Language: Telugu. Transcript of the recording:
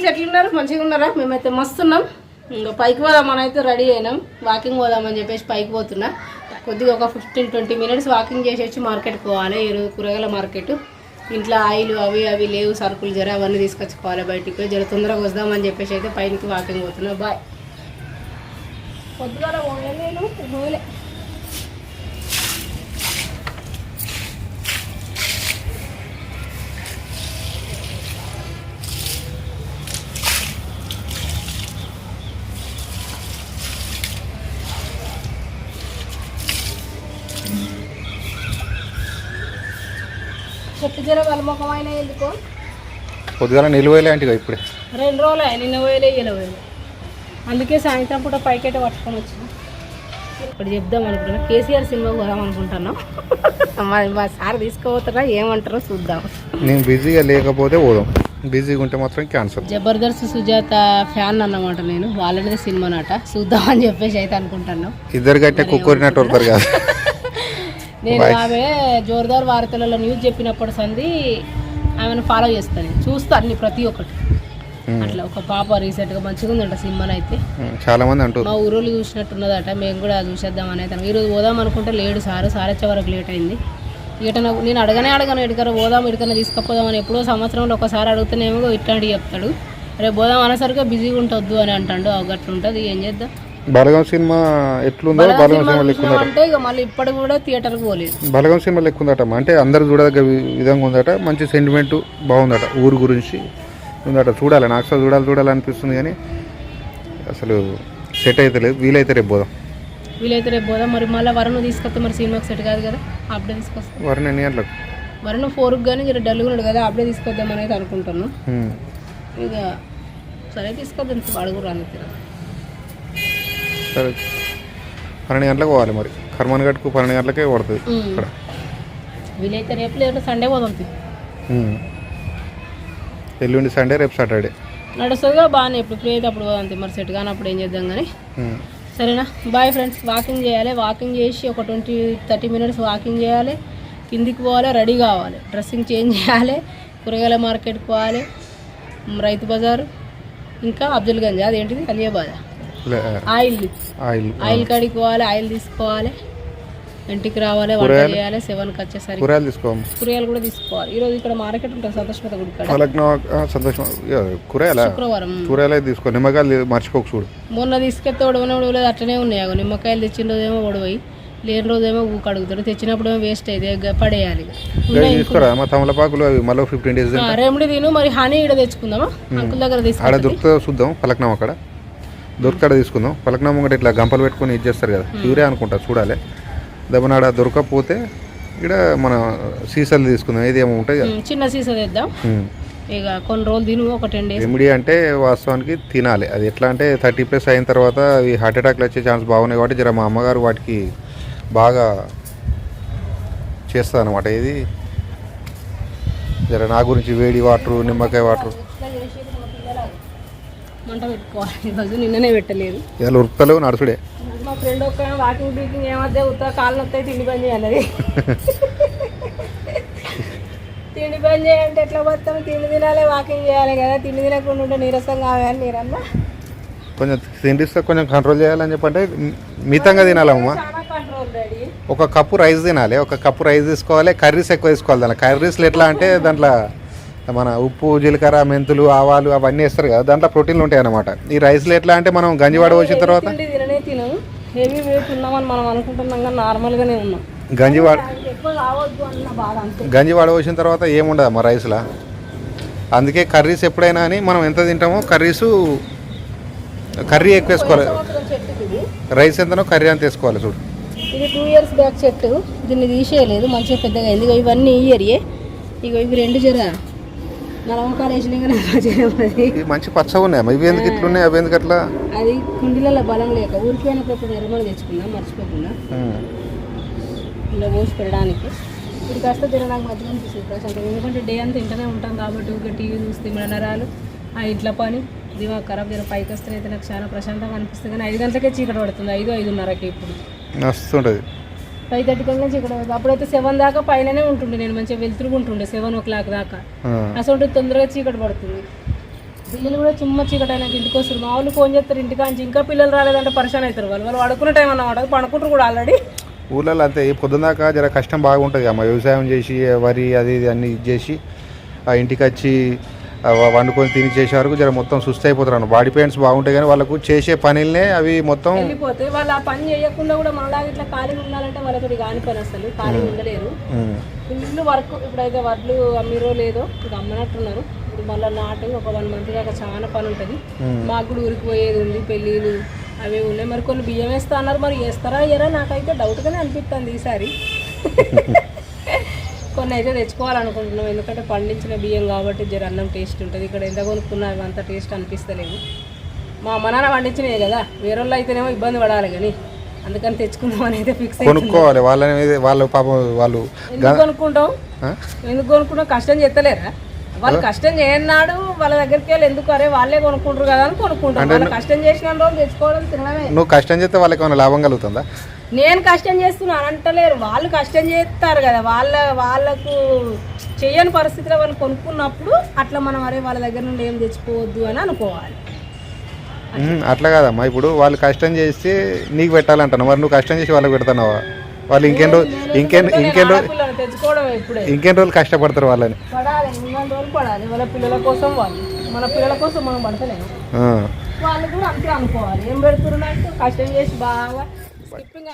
ఎట్లా ఎట్లున్నారు మంచిగా ఉన్నారా? మేమైతే మస్తున్నాం. ఇంకా పైకి పోదామని అయితే రెడీ అయినాం. వాకింగ్ పోదామని చెప్పేసి పైకి పోతున్నా. కొద్దిగా ఒక ఫిఫ్టీన్ ట్వంటీ మినిట్స్ వాకింగ్ చేసేసి మార్కెట్ మార్కెట్కి పోవాలి. ఈరోజు కూరగాయల మార్కెట్ ఇంట్లో ఆయిల్ అవి అవి లేవు సరుకులు జర అవన్నీ తీసుకొచ్చుకోవాలి బయటికి జర తొందరగా వద్దామని చెప్పేసి అయితే పైనకి వాకింగ్ పోతున్నా. బాయ్ పొద్దుగా పోలే. చెట్టు జర వలముఖమైన ఎందుకో? పొద్దుగాల నిలువలే అంటే ఇప్పుడే. రెండు రోజులు అయ్యాయి నిన్న పోయలే ఇలా పోయలే అందుకే సాయంత్రం పూట పైకెట పట్టుకొని వచ్చిన. ఇప్పుడు చెప్దాం అనుకున్నా కేసీఆర్ సినిమా పోదాం అనుకుంటున్నాం. మా మా సార్ తీసుకుపోతారా ఏమంటారో చూద్దాం. నేను బిజీగా లేకపోతే పోదాం. బిజీగా ఉంటే మాత్రం క్యాన్సల్. జబర్దస్త్ సుజాత ఫ్యాన్ అన్నమాట నేను. వాళ్ళనిదే సినిమా నాట. చూద్దామని చెప్పేసి అయితే అనుకుంటున్నాం. ఇద్దరు కట్టే కుక్కరినట్టు వస్తారు కదా. నేను ఆమె జోర్దార్ వార్తలలో న్యూస్ చెప్పినప్పుడు సంది ఆమెను ఫాలో చేస్తాను. చూస్తా అన్ని ప్రతి ఒక్కటి. అట్లా ఒక పాప రీసెంట్గా మంచిగా ఉందంట సినిమాని అయితే ఉమ్, చాలా మంది అంటారు మా ఊరోళ్ళు చూసినట్టున్నదట మేము కూడా చూసేద్దాం అనేది ఈరోజు పోదాం అనుకుంటే లేడు సారు సార్ వచ్చే వరకు లేట్ అయింది. ఇట నేను అడగనే అడగను ఎక్కడికైనా పోదాం ఎక్కడికైనా తీసుకుపోదాం అని ఎప్పుడో సంవత్సరంలో ఒకసారి అడుగుతూనేమో ఇట్లాంటివి చెప్తాడు. రేపు పోదాం అనేసరికి బిజీగా ఉంటొద్దు అని అంటాడు. అట్లా ఉంటుంది ఏం చేద్దాం? బలగం సినిమా ఎట్లుందో బలగం సినిమా లెక్కుందట అంటే ఇక మళ్ళీ ఇప్పటికి కూడా థియేటర్కి పోలేదు. బలగం సినిమా లెక్కుందట అంటే అందరు చూడదగ్గ విధంగా ఉందట మంచి సెంటిమెంట్ బాగుందట ఊరు గురించి ఉందట. చూడాలి నాకు అసలు చూడాలి చూడాలి అనిపిస్తుంది కానీ అసలు సెట్ అయితే లేదు వీలైతే రేపు పోదాం. వీలైతే రేపు పోదాం. మరి మళ్ళీ వరుణ్ తీసుకొస్తే మరి సినిమాకి సెట్ కాదు కదా అప్పుడే తీసుకొస్తాం. వరుణ్ ఎన్ని గంటలకు? వరుణ్ ఫోర్కి కానీ జర డల్గా ఉన్నాడు కదా అప్పుడే తీసుకొద్దాం అనేది అనుకుంటున్నాను. ఇక సరే తీసుకొద్దాం అడుగు రాని సరే. పన్నెండు గంటలకు పోవాలి మరి. కర్మన్ గట్టుకు పన్నెండు గంటలకే పడుతుంది ఇక్కడ. వీలైతే రేపు లేదంటే సండే పోదాం. ఉమ్. ఎల్లుండి సండే రేపు సాటర్డే. నడుస్తుందిగా బాగానే. ఇప్పుడు ఫ్రీ అయితే అప్పుడు పోదాం. మరి సెట్ కానప్పుడు ఏం చేద్దాం కానీ. సరేనా? బాయ్ ఫ్రెండ్స్ వాకింగ్ చేయాలి. వాకింగ్ చేసి ఒక ట్వంటీ థర్టీ మినిట్స్ వాకింగ్ చేయాలి. కిందికి పోవాలి రెడీ కావాలి. డ్రెస్సింగ్ చేంజ్ చేయాలి. కూరగాయల మార్కెట్కి పోవాలి. రైతు బజారు. ఇంకా అబ్దుల్ గంజ్. అదేంటిది? అలియాబాద్ ఆయిల్ ఆయిల్ ఆయిల్ కాడికి పోవాలి ఆయిల్ తీసుకోవాలి. ఇంటికి రావాలి వంట చేయాలి సెవెన్కి వచ్చేసరికి. కూరగాయలు తీసుకోము కూరగాయలు కూడా తీసుకోవాలి. ఈరోజు ఇక్కడ మార్కెట్ ఉంటుంది సంతోషపత గుడి కాడ. సంతోషం కూరగాయల? శుక్రవారం. కూరగాయలు తీసుకో. నిమ్మకాయలు మర్చిపోక చూడు. మొన్న తీసుకెళ్తే ఉడవనే ఉడవలేదు అట్లనే ఉన్నాయి. నిమ్మకాయలు తెచ్చిన రోజేమో ఉడవయి లేని రోజేమో ఊక అడుగుతాడు తెచ్చినప్పుడు ఏమో వేస్ట్ అయితే పడేయాలి తీసుకోరా? మా తమలపాకులు మళ్ళీ ఫిఫ్టీన్ డేస్ రెమెడీ తిను మరి హనీ ఇక్కడ తెచ్చుకుందామా? అంకుల్ దగ్గర దొరుకుతుందో చూద్దాం పలకనాం అక్కడ దొరికాడ తీసుకుందాం. పలకనాం ఒకటి ఇట్లా గంపలు పెట్టుకొని ఇది చేస్తారు కదా. ప్యూరే అనుకుంటా చూడాలి. దెబ్బన ఆడ దొరకకపోతే ఇక్కడ మన సీసాలు తీసుకుందాం. ఏది ఏమో ఉంటాయి చిన్న సీసా తెద్దాం. ఇక కొన్ని రోజులు తిను ఒక టెన్ డేస్. రెమెడీ అంటే వాస్తవానికి తినాలి. అది ఎట్లా అంటే థర్టీ ప్లస్ అయిన తర్వాత అవి హార్ట్ అటాక్లు వచ్చే ఛాన్స్ బాగున్నాయి కాబట్టి జర మా అమ్మగారు వాటికి బాగా చేస్తుంది అనమాట ఇది జర నా గురించి వేడి వాటర్ నిమ్మకాయ వాటర్. మంట పెట్టుకోవాలి. ఈరోజు నిన్ననే పెట్టలేదు. ఇలా ఉరుకుతలేవు నడుచుడే. మా ఫ్రెండ్ ఒక వాకింగ్ బీకింగ్ ఏమద్దే ఉత్తర కాళ్ళు వస్తాయి తిండి పని చేయాలి తిండి పని చేయాలంటే ఎట్లా పోతాం తిండి తినాలి వాకింగ్ చేయాలి కదా. తిండి తినకుండా ఉంటే నీరసం కావాలి మీరన్నా? కొంచెం తిండిస్తే కొంచెం కంట్రోల్ చేయాలని చెప్పంటే మితంగా తినాలమ్మా ఒక కప్పు రైస్ తినాలి. ఒక కప్పు రైస్ తీసుకోవాలి కర్రీస్ ఎక్కువ తీసుకోవాలి దాంట్లో. కర్రీస్లు ఎట్లా అంటే దాంట్లో మన ఉప్పు జీలకర్ర మెంతులు ఆవాలు అవన్నీ వేస్తారు కదా దాంట్లో ప్రోటీన్లు ఉంటాయి అన్నమాట ఈ రైస్లు ఎట్లా అంటే మనం గంజివాడ వచ్చిన తర్వాత హెవీ వెయిట్ ఉన్నామని మనం అనుకుంటున్నాం కానీ నార్మల్గానే ఉన్నాం. గంజివాడ గంజివాడ వచ్చిన తర్వాత ఏముండదు అమ్మ రైస్లా? అందుకే కర్రీస్ ఎప్పుడైనా అని మనం ఎంత తింటామో కర్రీసు కర్రీ ఎక్కువ వేసుకోవాలి. రైస్ ఎంతనో కర్రీ అంత వేసుకోవాలి చూడు. ఇది టూ ఇయర్స్ బ్యాక్ చెట్టు. దీన్ని తీసేయలేదు మంచిగా పెద్దగా ఇగో ఇవన్నీ ఇయర్యే ఇగో ఇవి రెండు జర నలమకాలు వేసినాక అది ఇవి మంచి పచ్చగా ఉన్నాయి? ఇవి ఎందుకు ఇట్లున్నాయి? అవి ఎందుకు అట్లా? అది కుండీలలో బలం లేక ఇప్పుడు ఎరుమలు తెచ్చుకుందాం? మర్చిపోకుండా. ఇలా పోసి పెట్టడానికి ఇది కాస్త జర నాకు మధ్యలో అనిపిస్తుంది ప్రశాంతం ఎందుకంటే డే అంతా ఇంటనే ఉంటాం కాబట్టి ఊరికే టీవీ చూస్తే మన నరాలు ఆ ఇంట్లో పని. దిమాగ్ ఖరాబ్ జర పైకి వస్తే అయితే నాకు చాలా ప్రశాంతంగా అనిపిస్తుంది. కానీ ఐదు గంటలకే చీకటి పడుతుంది. ఐదు ఐదున్నరకి ఇప్పుడు. మస్తుంటుంది ఫైవ్ థర్టీ కన్నా చీకటి పడుతుంది అప్పుడైతే సెవెన్ దాకా పైననే ఉంటుండే. నేను మంచిగా వెళ్తురుగా ఉంటుండే సెవెన్ ఓ క్లాక్ దాకా. అసలు తొందరగా చీకటి పడుతుంది. పిల్లలు కూడా చిమ్మ చీకటి అయినాక ఇంటికి వస్తారు. మా వాళ్ళు ఫోన్ చేస్తారు ఇంటికి నుంచి. ఇంకా పిల్లలు రాలేదంటే పరిశాన్ అవుతారు వాళ్ళు. వాళ్ళు పడుకునే టైం అన్నమాట. పడుకుంటారు కూడా ఆల్రెడీ. ఊళ్ళలో అంతే. ఈ పొద్దున్నాక జర కష్టం బాగుంటుంది అమ్మ. వ్యవసాయం చేసి వరి అది ఇది అన్ని ఇది చేసి ఆ ఇంటికి వచ్చి వండుకొని తిని చేసే వరకు జర మొత్తం సుస్థ అయిపోతారు బాడీ పెయిన్స్ బాగుంటాయి కానీ వాళ్ళకు చేసే పనులనే అవి మొత్తం వాళ్ళు ఆ పని చేయకుండా కూడా మనలాగా ఇట్లా ఖాళీగా ఉండాలంటే వాళ్ళతో కాని పని అసలు ఖాళీగా ఉండలేరు. ఫుల్ వర్క్ ఇప్పుడైతే వడ్లు అమ్మిరో లేదో ఇది అమ్మనట్టున్నారు. ఇప్పుడు మళ్ళీ నాటు ఒక వన్ మంత్ దాకా చాలా పని ఉంటుంది. మాకు కూడా ఊరికి పోయేది ఉంది పెళ్ళిళ్ళు అవి ఉన్నాయి. మరి కొన్ని బియ్యం వేస్తా అన్నారు మరి వేస్తారా అయ్యారా నాకైతే డౌట్గానే అనిపిస్తుంది ఈసారి. కొన్ని అయితే తెచ్చుకోవాలనుకుంటున్నాం. ఎందుకంటే పండించిన బియ్యం కాబట్టి జర అన్నం టేస్ట్ ఉంటుంది. ఇక్కడ ఎంత కొనుక్కున్నా అంత టేస్ట్ అనిపిస్తలేదు. మా అమ్మ నాన్న పండించినవి కదా. వేరే వాళ్ళు అయితేనేమో ఇబ్బంది పడాలి కానీ అందుకని తెచ్చుకుందామని అయితే ఫిక్స్ కొనుక్కోవాలి. వాళ్ళని వాళ్ళు పాపం వాళ్ళు ఎందుకు కొనుక్కుంటాం? ఎందుకు కొనుక్కుంటాం కష్టం చేస్తలేరా? వాళ్ళు కష్టం చేయన్నాడు వాళ్ళ దగ్గరికి వెళ్ళి ఎందుకు? అరే వాళ్ళే కొనుక్కుంటారు కదా అని కొనుక్కుంటాం వాళ్ళు కష్టం చేసిన రోజు తెచ్చుకోవడం తినడమే. నువ్వు కష్టం చేస్తే వాళ్ళకి ఏమైనా లాభం కలుగుతుందా? నేను కష్టం చేస్తున్నాను అంటలేరు. వాళ్ళు కష్టం చేస్తారు కదా. వాళ్ళ వాళ్ళకు చేయని పరిస్థితిలో వాళ్ళు కొనుక్కున్నప్పుడు అట్లా మనం అరే వాళ్ళ దగ్గర నుండి ఏం తెచ్చుకోవద్దు అని అనుకోవాలి. అట్లా కాదమ్మా. ఇప్పుడు వాళ్ళు కష్టం చేసి నీకు పెట్టాలంటాను మరి నువ్వు కష్టం చేసి వాళ్ళకి పెడతానవా? వాళ్ళు ఇంకెన్ని రోజు ఇంకెన్ని ఇంకెన్ని రోజు ఇంకెన్ని రోజులు కష్టపడతారు వాళ్ళని? పడాలి. ఇంకా రోజులు పడాలి. వాళ్ళ పిల్లల కోసం వాళ్ళు. మన పిల్లల కోసం మనం పడతలేము. వాళ్ళు కూడా అంతే అనుకోవాలి. ఏం పెడుతున్నారు కష్టం చేసి బాగా skipping